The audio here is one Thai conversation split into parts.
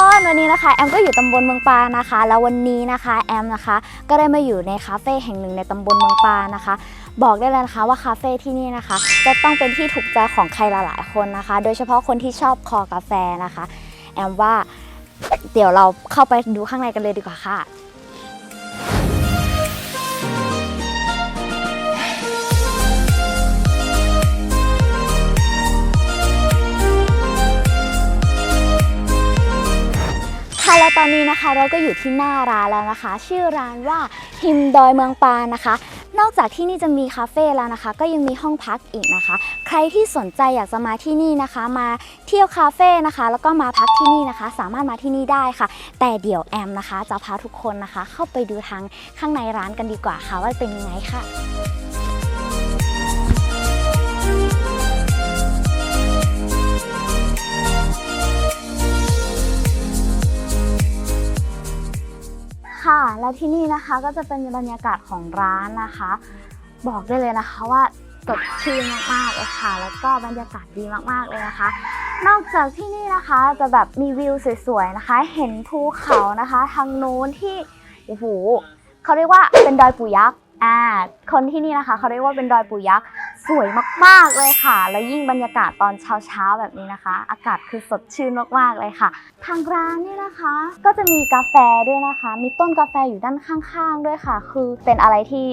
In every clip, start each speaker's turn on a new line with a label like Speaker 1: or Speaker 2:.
Speaker 1: คนวันนี้นะคะ แอมก็อยู่ตำบลเมืองปานะคะ แล้ววันนี้นะคะแอมนะคะ ก็ได้มาอยู่ในคาเฟ่แห่งหนึ่งในตำบลเมืองปานนะคะ บอกได้เลยนะคะว่าคาเฟ่ที่นี่นะคะ จะต้องเป็นที่ถูกใจของใครหลายๆคนนะคะ โดยเฉพาะคนที่ชอบคอกาแฟนะคะ แอมว่าเดี๋ยวเราเข้าไปดูข้างในกันเลยดีกว่าค่ะ อนนี้นะคะเราก็อยู่ที่หน้าร้านแล้วนะคะ ชื่อร้านว่าฮิมดอยเมืองปานนะคะ นอกจากที่นี่จะมีคาเฟ่แล้วนะคะ ก็ยังมีห้องพักอีกนะคะ ใครที่สนใจอยากจะมาที่นี่นะคะ มาเที่ยวคาเฟ่นะคะ แล้วก็มาพักที่นี่นะคะ สามารถมาที่นี่ได้ค่ะ แต่เดี๋ยวแอมนะคะ จะพาทุกคนนะคะ เข้าไปดูทางข้างในร้านกันดีกว่าค่ะว่าเป็นยังไงค่ะ ค่ะ แล้วที่นี่นะคะก็จะเป็นบรรยากาศของร้านนะคะ บอกได้เลยนะคะว่าสดชื่นมากๆเลยค่ะ แล้วก็บรรยากาศดีมากๆเลยนะคะ นอกจากที่นี่นะคะจะแบบมีวิวสวยๆนะคะ เห็นภูเขานะคะ ทางโน้นที่โอ้โหเขาเรียกว่าเป็นดอยปู่ยักษ์อ่าคนที่นี่นะคะเขาเรียกว่าเป็นดอยปู่ยักษ์ สวยมากๆเลยค่ะ แล้วยิ่งบรรยากาศตอนเช้าๆแบบนี้นะคะ อากาศคือสดชื่นมากๆเลยค่ะ ทางร้านนี่นะคะ ก็จะมีกาแฟด้วยนะคะ มีต้นกาแฟอยู่ด้านข้างๆ ด้วยค่ะ คือเป็นอะไรที่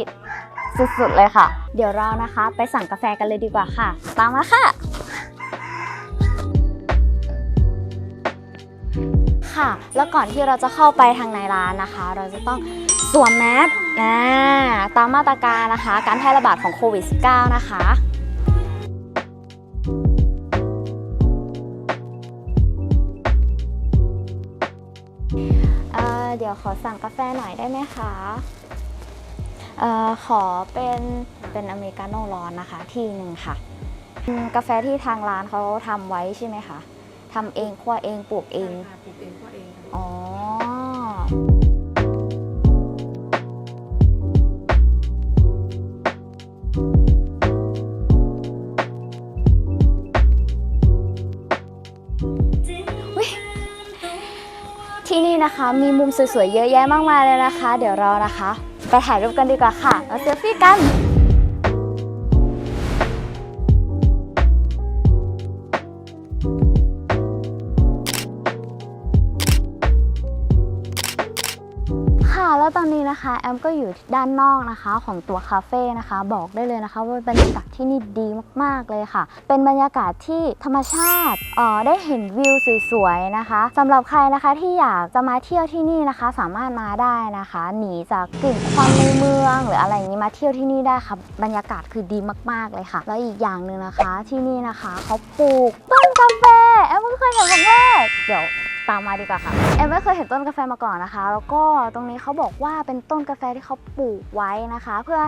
Speaker 1: สุดๆเลยค่ะ เดี๋ยวเรานะคะ ไปสั่งกาแฟกันเลยดีกว่าค่ะ ตามมาค่ะ ค่ะ แล้วก่อนที่เราจะเข้าไปทางในร้านนะคะ เราจะต้องสวมแมสนะตามมาตรการนะคะ การแพร่ระบาดของโควิด -19 นะคะเเดี๋ยวขอสั่งกาแฟหน่อยได้ไหมคะออขอเป็นเป็นอเมริกาโน่ร้อนนะคะ ที่หนึ่งค่ะ กาแฟที่ทางร้านเขาทำไว้ใช่ไหมคะ ทำเองคั่วเองปลูกเอง
Speaker 2: ใช่ค่ะปลูกเองก็เองค่ะ
Speaker 1: อ๋ออุ๊ยที่นี่นะคะมีมุมสวยๆ เยอะแยะมากมายเลยนะคะ เดี๋ยวเรานะคะ ไปถ่ายรูปกันดีกว่าค่ะมาเซลฟี่กันค่ะ ตอนนี้นะคะแอมก็อยู่ด้านนอกนะคะของตัวคาเฟ่นะคะ บอกได้เลยนะคะว่าบรรยากาศที่นี่ดีมากๆเลยค่ะ เป็นบรรยากาศที่ธรรมชาติเอ่อได้เห็นวิวสวยๆนะคะสำหรับใครนะคะที่อยากจะมาเที่ยวที่นี่นะคะ สามารถมาได้นะคะ หนีจากกลิ่นควันในเมือง หรืออะไรอย่างนี้มาเที่ยวที่นี่ได้ค่ะบรรยากาศคือดีมากๆเลยค่ะ แล้วอีกอย่างหนึ่งนะคะที่นี่นะคะเขาปลูกต้นกาแฟแอมเพิ่งเคยเห็นครั้งแรกเดี๋ยว ตามมาดีกว่าค่ะแอมไม่เคยเห็นต้นกาแฟมาก่อนนะคะ แล้วก็ตรงนี้เขาบอกว่าเป็นต้นกาแฟที่เขาปลูกไว้นะคะ เพื่อ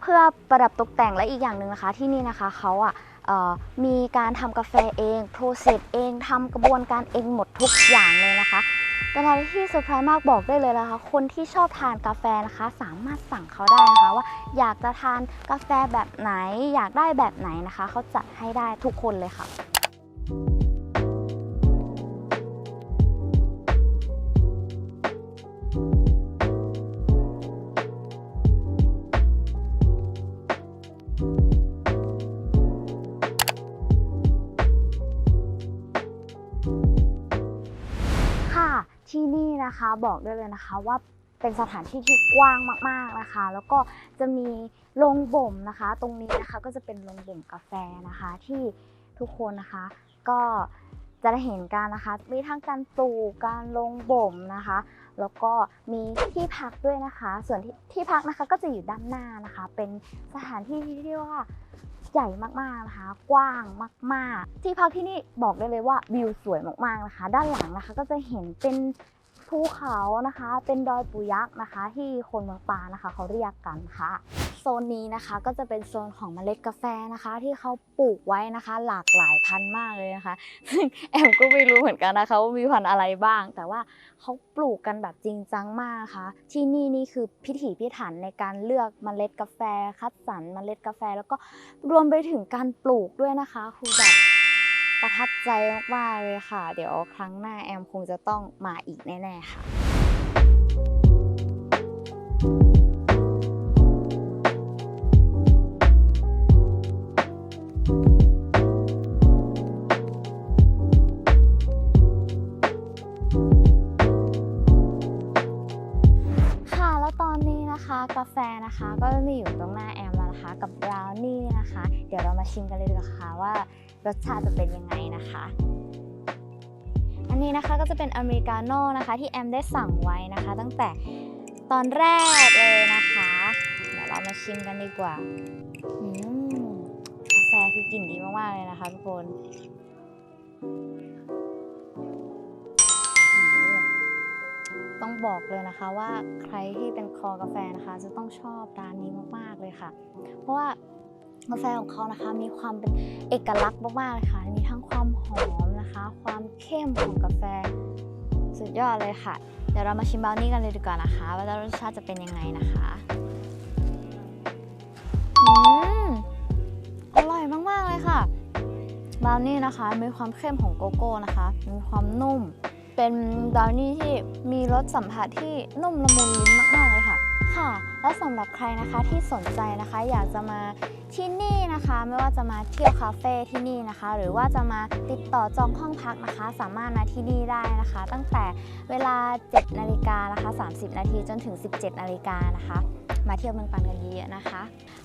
Speaker 1: เพื่อประดับตกแต่งและอีกอย่างหนึ่งนะคะ ที่นี่นะคะเขาอะเอ่อมีการทำกาแฟเองโปรเซสเองทำกระบวนการเองหมดทุกอย่างเลยนะคะเป็นอะไรที่เซอร์ไพรส์มากบอกได้เลยนะคะ คนที่ชอบทานกาแฟนะคะ สามารถสั่งเขาได้นะคะว่าอยากจะทานกาแฟแบบไหน อยากได้แบบไหนนะคะ เขาจัดให้ได้ทุกคนเลยค่ะ นะคะบอกได้เลยนะคะว่าเป็นสถานที่ที่กว้างมากๆนะคะ แล้วก็จะมีโรงบ่มนะคะ ตรงนี้นะคะก็จะเป็นโรงบ่มกาแฟนะคะ ที่ทุกคนนะคะ ก็จะได้เห็นกันนะคะ มีทั้งการปลูกการลงบ่มนะคะ แล้วก็มีที่พักด้วยนะคะ ส่วนที่ที่พักนะคะก็จะอยู่ด้านหน้านะคะ เป็นสถานที่ที่เรียกว่าใหญ่มากๆนะคะ กว้างมาก ๆ ที่พักที่นี่บอกได้เลยว่าวิวสวยมากๆนะคะ ด้านหลังนะคะก็จะเห็นเป็น ภูเขานะคะ เป็นดอยปูยักษ์นะคะ ที่คนเมืองปานะคะ เขาเรียกกันค่ะโซนนี้นะคะก็จะเป็นโซนของเมล็ดกาแฟนะคะ ที่เขาปลูกไว้นะคะ หลากหลายพันธุ์มากเลยนะคะซึ่งแอมก็ไม่รู้เหมือนกันนะคะว่ามีพันธุ์อะไรบ้าง แต่ว่าเขาปลูกกันแบบจริงจังมากนะคะที่นี่นี่คือพิถีพิถันในการเลือกเมล็ดกาแฟ คัดสรรเมล็ดกาแฟ แล้วก็รวมไปถึงการปลูกด้วยนะคะคือแบบ ประทับใจมากๆเลยค่ะ เดี๋ยวครั้งหน้าแอมคงจะต้องมาอีกแน่ ๆ ค่ะค่ะแล้วตอนนี้นะคะกาแฟนะคะก็มีอยู่ตรงหน้าแอมแล้วนะคะ กับบราวนี่นะคะ เดี๋ยวเรามาชิมกันเลยดีกว่าค่ะว่า รสชาติจะเป็นยังไงนะคะ อันนี้นะคะก็จะเป็นอเมริกาโน่นะคะ ที่แอมได้สั่งไว้นะคะ ตั้งแต่ตอนแรกเลยนะคะ เดี๋ยวเรามาชิมกันดีกว่าอืมกาแฟคือกลิ่นดีมากๆเลยนะคะทุกคนต้องบอกเลยนะคะว่าใครที่เป็นคอกาแฟนะคะ จะต้องชอบร้านนี้มากๆเลยค่ะ เพราะว่า กาแฟของเขานะคะ มีความเป็นเอกลักษณ์มากๆเลยค่ะมีทั้งความหอมนะคะ ความเข้มของกาแฟ สุดยอดเลยค่ะ เดี๋ยวเรามาชิมบราวนี่กันเลยดีกว่านะคะ ว่ารสชาติจะเป็นยังไงนะคะอืมอร่อยมากๆเลยค่ะบราวนี่นะคะ มีความเข้มของโกโก้นะคะ มีความนุ่ม เป็นบราวนี่ที่มีรสสัมผัสที่นุ่มละมุนลิ้นมากๆเลยค่ะ ค่ะ แล้วสำหรับใครนะคะที่สนใจนะคะ อยากจะมาที่นี่นะคะ ไม่ว่าจะมาเที่ยวคาเฟ่ที่นี่นะคะ หรือว่าจะมาติดต่อจองห้องพักนะคะ สามารถมาที่นี่ได้นะคะ ตั้งแต่เวลา 7 นาฬิกานะคะ 30 นาทีจนถึง 17 นาฬิกานะคะ มาเที่ยวเมืองปันกันเยอะๆนะคะ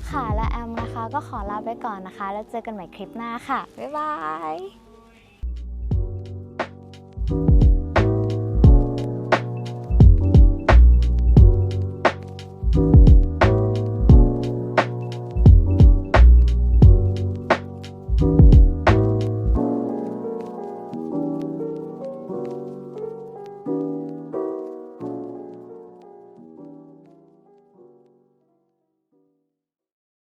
Speaker 1: ค่ะและแอมนะคะก็ขอลาไปก่อนนะคะ แล้วเจอกันใหม่คลิปหน้าค่ะบ๊ายบาย